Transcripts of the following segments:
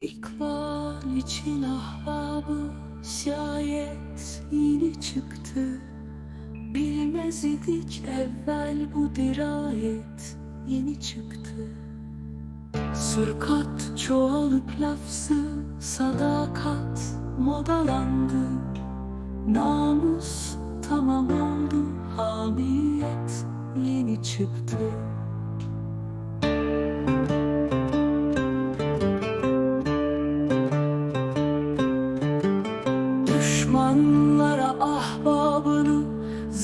İkbal için ahbabı şayet yeni çıktı. Bilmez idik evvel bu dirayet yeni çıktı. Sürkat çoğalıp lafzı sadakat modalandı. Namus tamam oldu hamiyet yeni çıktı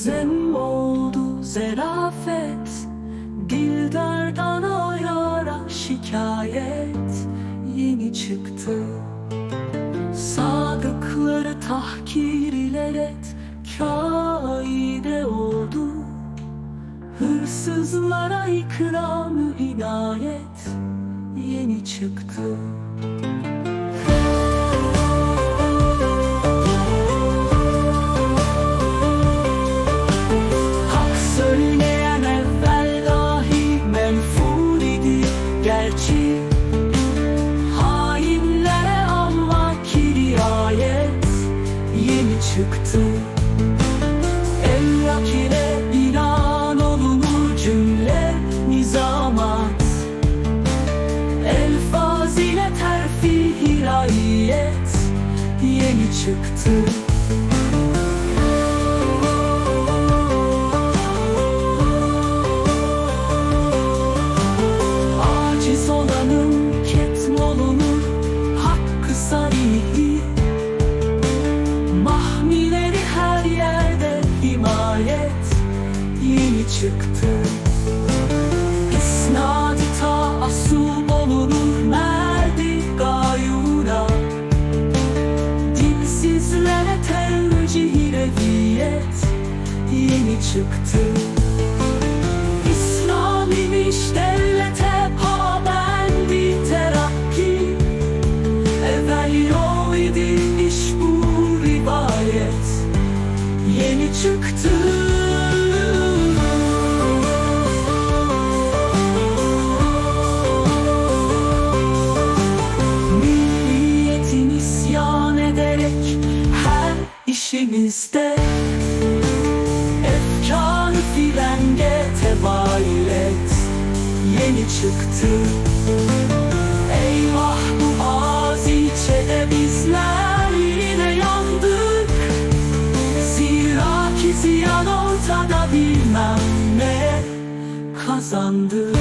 zem oldu zerafet Dildardan ayara şikayet. Yeni çıktı. Sadıkları tahkir ilet kaide oldu. Hırsızlara ikramı inayet. Yeni çıktı çıktı. Emlak ile inan olunur cümle nizamat. Elfaz ile terfi hirayet yeni çıktı çıktı. İsnadı taassup olunur merdi gayura. Dinsizlere tercih reviyet yeni çıktı. İslam imiş devlete pabendi terakki. Evvel yol idi iş bu rivayet. Yeni çıktı işimizde Efkar filenge tebayül et. Yeni çıktı. Eyvah bu aziçede bizler yine yandık. Zira ki ziyan ortada bilmem ne kazandı